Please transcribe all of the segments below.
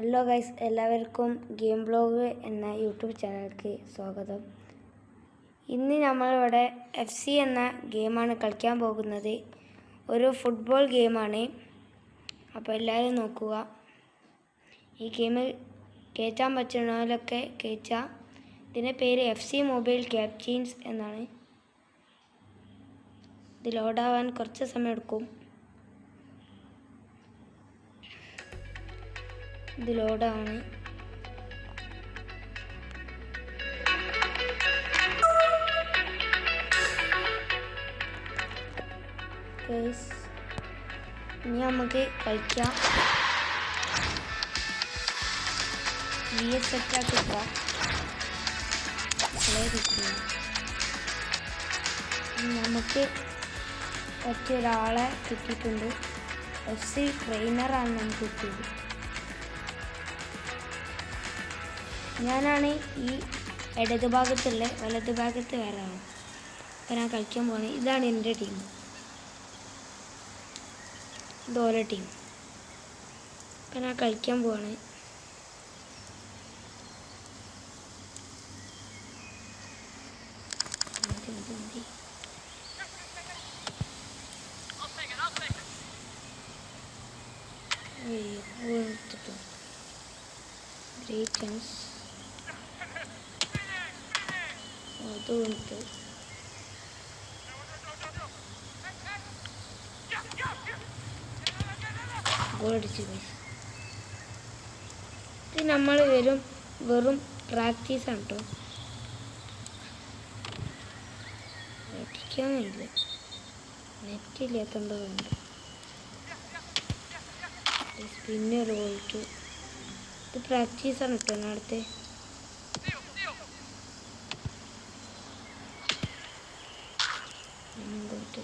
Hello guys എല്ലാവർക്കും game blog എന്ന YouTube ചാനലിലേക്ക് സ്വാഗതം. ഇന്ന് നമ്മളിവിടെ എഫ് സി എന്ന ഗെയിമാണ് കളിക്കാൻ പോകുന്നത്. ഒരു ഫുട്ബോൾ ഗെയിമാണ് അപ്പോൾ എല്ലാവരും നോക്കുക. ഈ ഗെയിം കയറ്റാൻ പറ്റുന്നവരൊക്കെ കയറ്റാം ഇതിന്റെ പേര് എഫ് സി മൊബൈൽ ക്യാപ്റ്റീൻസ് എന്നാണ്. ഇത് ലോഡാവാൻ കുറച്ച് സമയം എടുക്കും. ഇത് ലോഡാണ് ഇനി നമുക്ക് കളിക്കാം. വി എസ് ഇനി നമുക്ക് പറ്റിയൊരാളെ കിട്ടിയിട്ടുണ്ട്. എഫ് സി ട്രെയിനറാണ് നമുക്ക് കിട്ടിയത്. ഞാനാണ് ഈ ഇടത് ഭാഗത്തുള്ള വലത് ഭാഗത്ത് വേറെ ആണ് അപ്പം ഞാൻ കളിക്കാൻ പോകുന്നത് ഇതാണ് എന്റെ ടീം. ഇത് ടീം. അപ്പം ഞാൻ കളിക്കാൻ പോവാണ്. Great chance. അത് വന്നിട്ട് ഗോളടിച്ചു ഇത് നമ്മൾ വെറും വെറും ആണ് കേട്ടോ പഠിക്കാനില്ല നെറ്റ് ഇല്ലാത്തതുകൊണ്ട് സ്പിന്നർ പോയിട്ട്. ഇത് പ്രാക്ടീസ് പ്രാക്ടീസാണ് കേട്ടോ അടുത്ത് പോയിട്ട്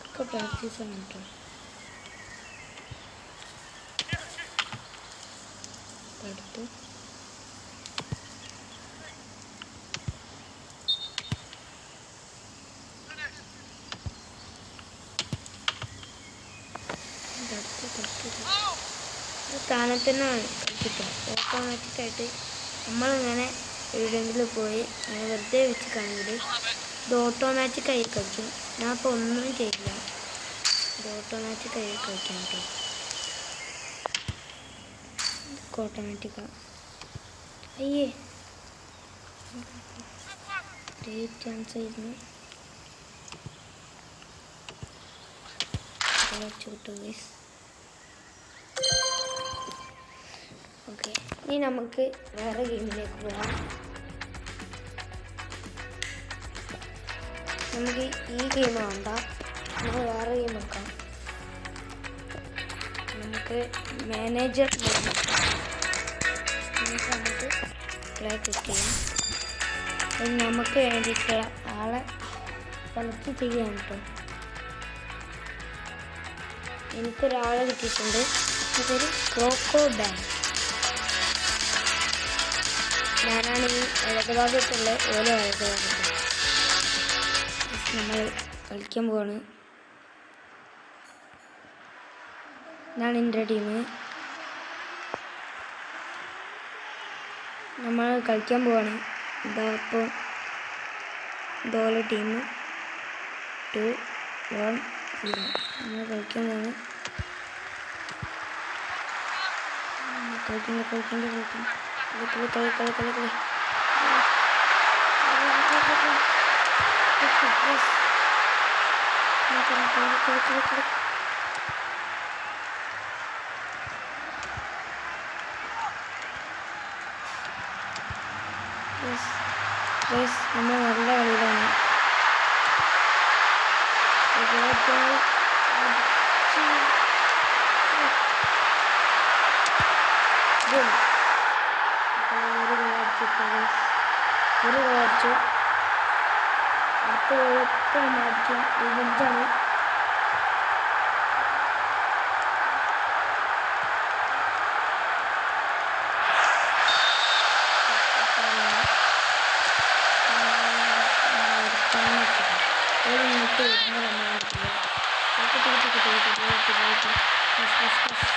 ഒക്കെ പ്രാക്ടീസാണ് കേട്ടോ. ഇത് താനെ തന്നെ കളിച്ചിട്ടോ ഓട്ടോമാറ്റിക്കായിട്ട് നമ്മളിങ്ങനെ എവിടെയെങ്കിലും പോയി വെറുതെ വെച്ച് കാണെങ്കിൽ ഇത് ഓട്ടോമാറ്റിക്കായി കളിക്കും. ഞാൻ ഇപ്പോൾ ഒന്നും ചെയ്യില്ല. ഇത് കളിക്കാം കേട്ടോ ഇതൊക്കെ ഓട്ടോമാറ്റിക്കാ അയ്യേ. ചാൻസ് ആയിരുന്നു ഓക്കെ ഇനി നമുക്ക് വേറെ ഗെയിമിലേക്ക് പോകാം. നമുക്ക് ഈ ഗെയിം വേണ്ട. നമുക്ക് വേറെ ഗെയിം വെക്കാം നമുക്ക് മാനേജർ നമുക്ക് പ്ലേ ക്ലിക്ക് ചെയ്യാം. നമുക്ക് വേണ്ടിയിട്ടുള്ള ആളെ സെലക്ട് ചെയ്യാൻ കേട്ടോ. എനിക്കൊരാളെ കിട്ടിയിട്ടുണ്ട്. അതൊരു ക്രോക്കോ ഡാൻ ഞാനാണ് ഈ ഇടതുഭാഗത്തുള്ള ഓരോ ഇടത് ഭാഗത്ത് നമ്മൾ കളിക്കാൻ പോവാണ്. ഇതാണ് എന്റെ ടീം. നമ്മൾ കളിക്കാൻ പോവാണ്. ഇതാ ഇപ്പോൾ ഇതോലെ ടീം. Two one zero. നമ്മൾ കളിക്കാൻ പോവാണ്. കളിക്കുന്നു കളിക്കുന്നു കളിക്കുന്നു കളി കളി കളി കളി കളി. Yes. Look, look, look, look, look, look. Yes. Yes, നമ്മൾ നല്ല കളിയിലാണ് ഒരു ഗോൾ അടിച്ചു ഒരു ഗോൾ അടിച്ചു എപ്പോഴും ഇവന്റാണ് ഇങ്ങോട്ട് വരുമ്പോൾ നമ്മൾ കിട്ടി കിട്ടി കിട്ടി കിട്ടി കിട്ടി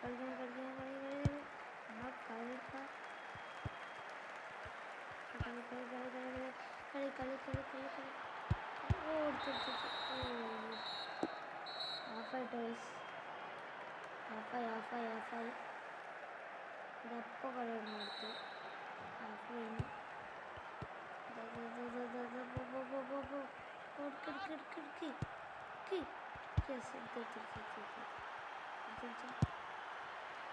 കളിക്കണം കളിക്കണം കളി കളി കളി നമ്മൾ കളിക്കാം കളി കളി കളി കളി കളി കളി കളി കളി കളി ഓ എടുത്തു ഹാഫായി ടോയ്സ് ഹാഫായി ഹാഫായി ഹാഫായി ഇതെപ്പോൾ കളി എടുത്ത് ഹാഫ് കഴിഞ്ഞു ദാ, ദാ, ദാ, ദാ, ദാ, ദാ, പോ, പോ, പോ, പോ, പോ. ഓ, എടുക്ക്, എടുക്ക്, എടുക്ക്, എടുക്ക്. എടുക്ക്. Yes, എടുത്ത്, എടുത്ത്, എടുത്ത്, എടുത്ത്, എടുത്ത്. എടുത്ത്, എടുത്ത്. ഉം,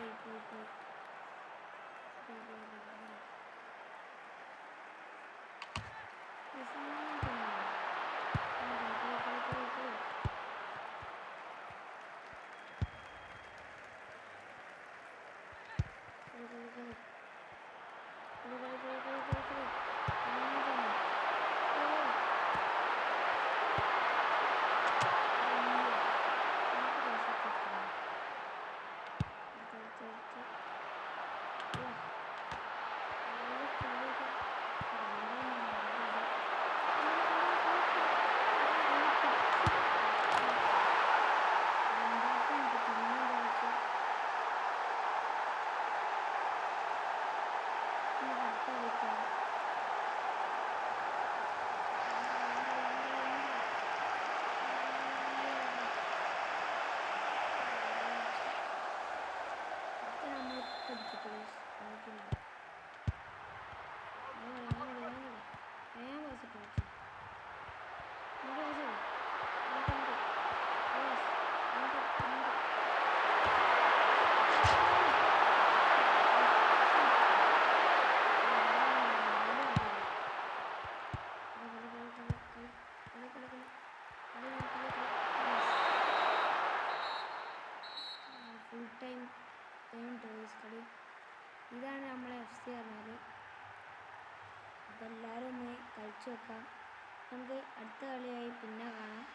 Thank you. കളിച്ചു വെക്കാം നമുക്ക് അടുത്ത കളിയായി പിന്നെ കാണാം.